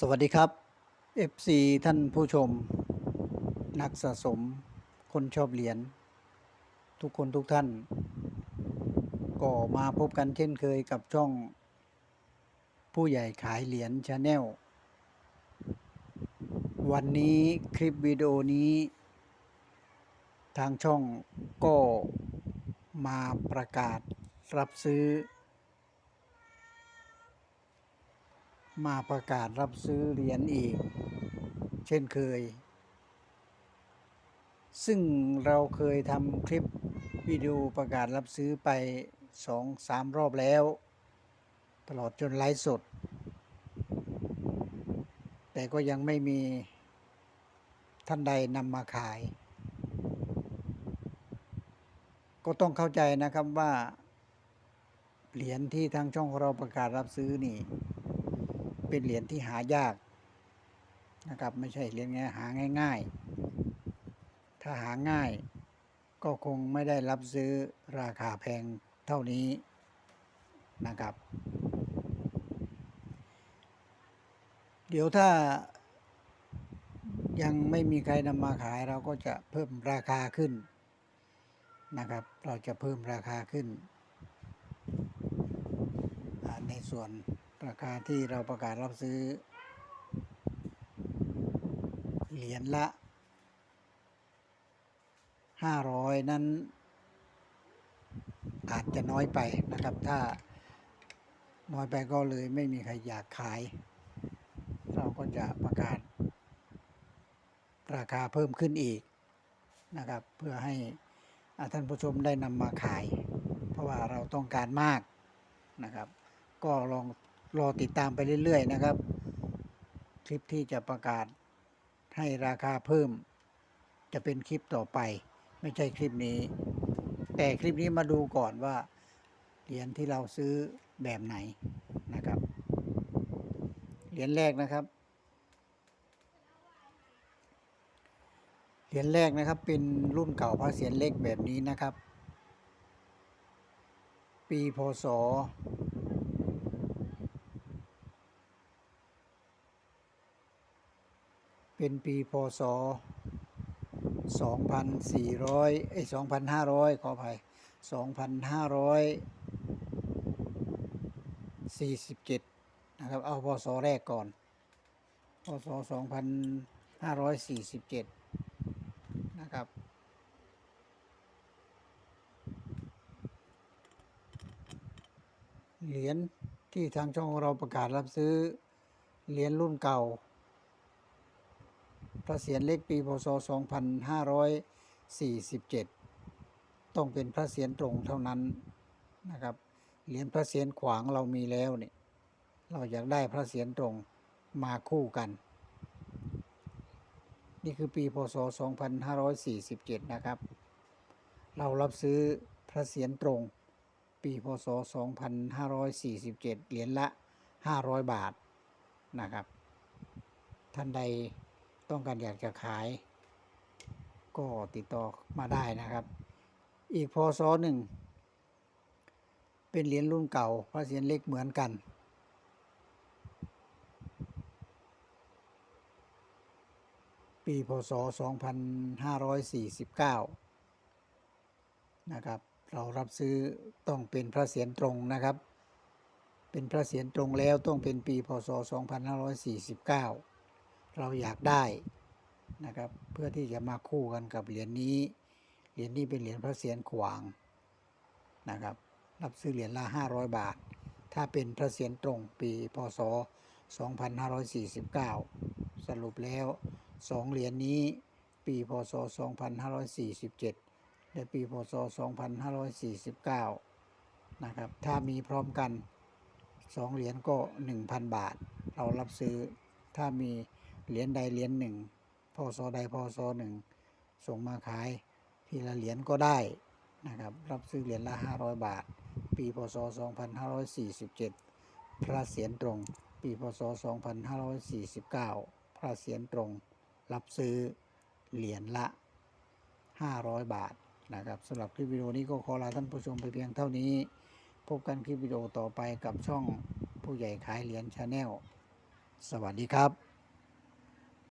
สวัสดีครับ FC ท่านผู้ชม นักสะสม คนชอบเหรียญทุกคนทุกท่าน ก็มาพบกันเช่นเคยกับช่อง ผู้ใหญ่ขายเหรียญชาแนลวันนี้คลิปวิดีโอนี้ ทางช่องก็มาประกาศรับซื้อ มาประกาศรับซื้อเหรียญอีก เช่นเคย ซึ่งเราเคยทำคลิปวิดีโอประกาศรับซื้อไปสองสามรอบแล้ว ตลอดจนไลฟ์สด แต่ก็ยังไม่มีท่านใดนำมาขาย ก็ต้องเข้าใจนะครับว่า เหรียญที่ทางช่องของเราประกาศรับซื้อนี่ เป็นเหรียญที่หายากนะครับ ไม่ใช่เหรียญง่ายหาง่าย ๆ ถ้าหาง่าย ก็คงไม่ได้รับซื้อราคาแพงเท่านี้นะครับ เดี๋ยวถ้ายังไม่มีใครนำมาขายเราก็จะเพิ่มราคาขึ้นนะครับ เราจะเพิ่มราคาขึ้นในส่วน ราคาที่เราประกาศรับซื้อ เหรียญละ500นั้น อาจจะน้อยไปนะครับ ถ้าน้อยไปก็เลยไม่มีใครอยากขาย เราก็จะประกาศ ราคาเพิ่มขึ้นอีกนะครับ เพื่อให้ท่านผู้ชมได้นำมาขาย เพราะว่าเราต้องการมากนะครับ ก็ลอง รอติดตามไปเรื่อย ๆ นะครับ คลิปที่จะประกาศให้ราคาเพิ่ม จะเป็นคลิปต่อไป ไม่ใช่คลิปนี้ แต่คลิปนี้มาดูก่อนว่าเหรียญที่เราซื้อแบบไหนนะครับเหรียญแรกนะครับเหรียญแรกนะครับเป็นรุ่นเก่าพระเศียรเล็กแบบนี้นะครับ ปีพศ เป็นปีพศ 2,400ไอ้2,500 ขออภัย 2,547 นะครับ เอาพศแรกก่อน พศ 2,547 นะครับเหรียญที่ทางช่องของเราประกาศรับซื้อเหรียญรุ่นเก่า พระเศียรเล็กปีพศ 2547 ต้องเป็นพระเศียรตรงเท่านั้นนะครับ เหรียญพระเศียรขวางเรามีแล้วเนี่ยเราอยากได้พระเศียรตรงมาคู่กัน นี่คือปีพศ 2547 นะครับ เรารับซื้อพระเศียรตรงปีพศ 2547 เหรียญละ 500 บาทนะครับ ท่านใด ต้องการอยากจะขาย ก็ติดต่อมาได้นะครับ อีกพศหนึ่ง เป็นเหรียญรุ่นเก่าพระเศียรเล็กเหมือนกัน ปีพศ 2549 นะครับ เรารับซื้อต้องเป็นพระเศียรตรงนะครับ เป็นพระเศียรตรงแล้วต้องเป็นปีพศ 2549 เราอยากได้นะครับ เพื่อที่จะมาคู่กันกับเหรียญนี้ เหรียญนี้เป็นเหรียญพระเศียรขวางนะครับ รับซื้อเหรียญละ 500 บาท ถ้าเป็นพระเศียรตรงปีพศ 2549 สรุปแล้ว 2 เหรียญนี้ปีพศ 2547 และปีพศ 2549 นะครับ ถ้ามีพร้อมกัน 2 เหรียญก็ 1,000 บาท เรารับซื้อ ถ้ามี เหรียญใดเหรียญหนึ่งพศใดพศหนึ่งส่งมาขายทีละเหรียญก็ได้นะครับรับซื้อเหรียญละ 500 บาท ปีพศ 2547 พระเศียรตรง ปีพศ 2549 พระเศียรตรง รับซื้อเหรียญละ 500 บาทนะครับสำหรับคลิปวิดีโอนี้ก็ขอลาท่านผู้ชมไปเพียงเท่านี้ พบกันคลิปวิดีโอต่อไปกับช่องผู้ใหญ่ขายเหรียญชาแนลสวัสดีครับ